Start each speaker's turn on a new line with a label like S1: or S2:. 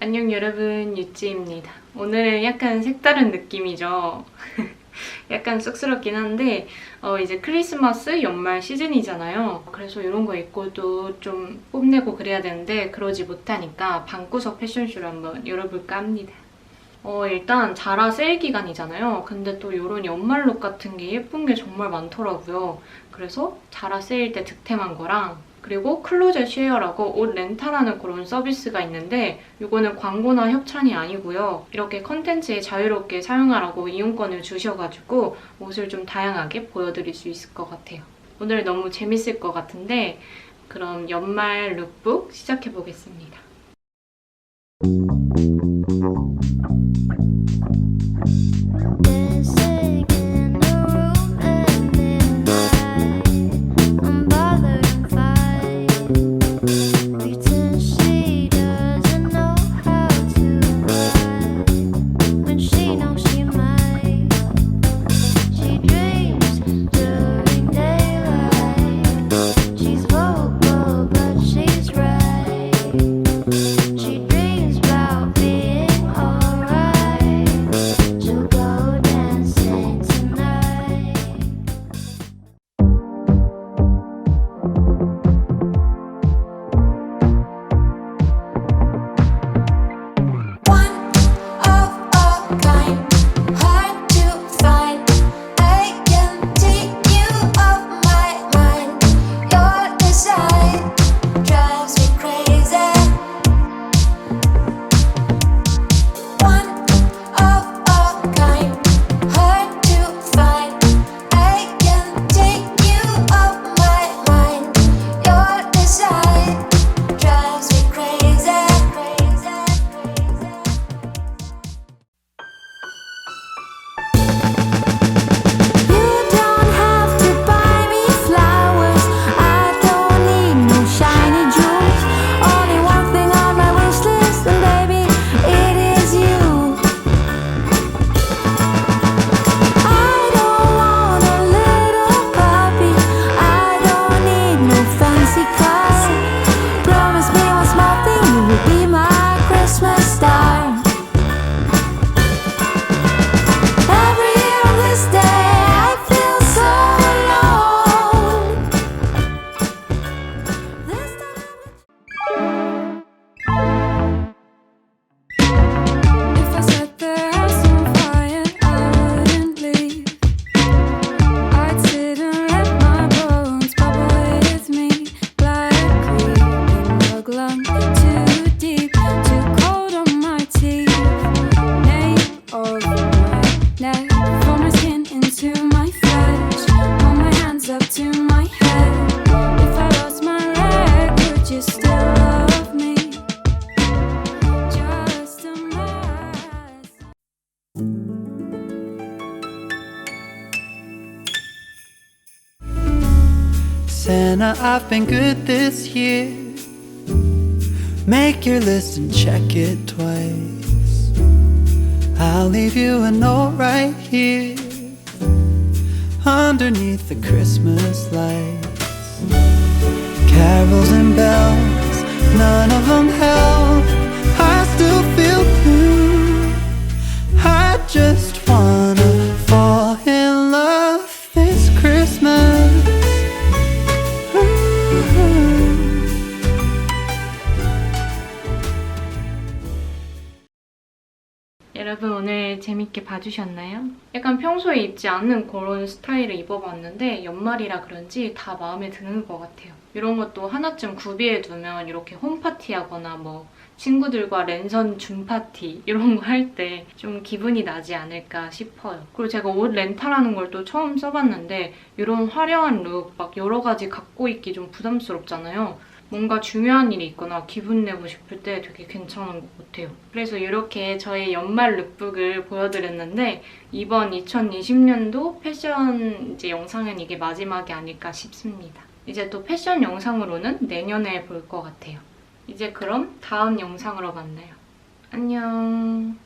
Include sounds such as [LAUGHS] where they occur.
S1: 안녕 여러분 유찌입니다. 오늘은 약간 색다른 느낌이죠. [LAUGHS] 약간 쑥스럽긴 한데 어, 이제 크리스마스 연말 시즌이잖아요. 그래서 이런 거 입고도 좀 뽐내고 그래야 되는데 그러지 못하니까 방구석 패션쇼를 한번 열어볼까 합니다. 어, 일단 자라 세일 기간이잖아요. 근데 또 이런 연말 룩 같은 게 예쁜 게 정말 많더라고요. 그래서 자라 세일 때 득템한 거랑 그리고 클로젯 쉐어라고 옷 렌탈하는 그런 서비스가 있는데 이거는 광고나 협찬이 아니고요. 이렇게 컨텐츠에 자유롭게 사용하라고 이용권을 주셔가지고 옷을 좀 다양하게 보여드릴 수 있을 것 같아요. 오늘 너무 재밌을 것 같은데 그럼 연말 룩북 시작해 보겠습니다.
S2: Santa, I've been good this year. Make your list and check it twice. I'll leave you a note right here underneath the Christmas lights. Carols and bells,
S1: 재밌게 봐주셨나요? 약간 평소에 입지 않는 그런 스타일을 입어봤는데 연말이라 그런지 다 마음에 드는 것 같아요. 이런 것도 하나쯤 구비해두면 이렇게 홈파티 하거나 뭐 친구들과 랜선 줌파티 이런 거 할 때 좀 기분이 나지 않을까 싶어요. 그리고 제가 옷 렌탈하는 걸 또 처음 써봤는데 이런 화려한 룩 막 여러 가지 갖고 있기 좀 부담스럽잖아요. 뭔가 중요한 일이 있거나 기분 내고 싶을 때 되게 괜찮은 것 같아요. 그래서 이렇게 저의 연말 룩북을 보여드렸는데 이번 2020년도 패션 이제 영상은 이게 마지막이 아닐까 싶습니다. 이제 또 패션 영상으로는 내년에 볼 것 같아요. 이제 그럼 다음 영상으로 만나요. 안녕.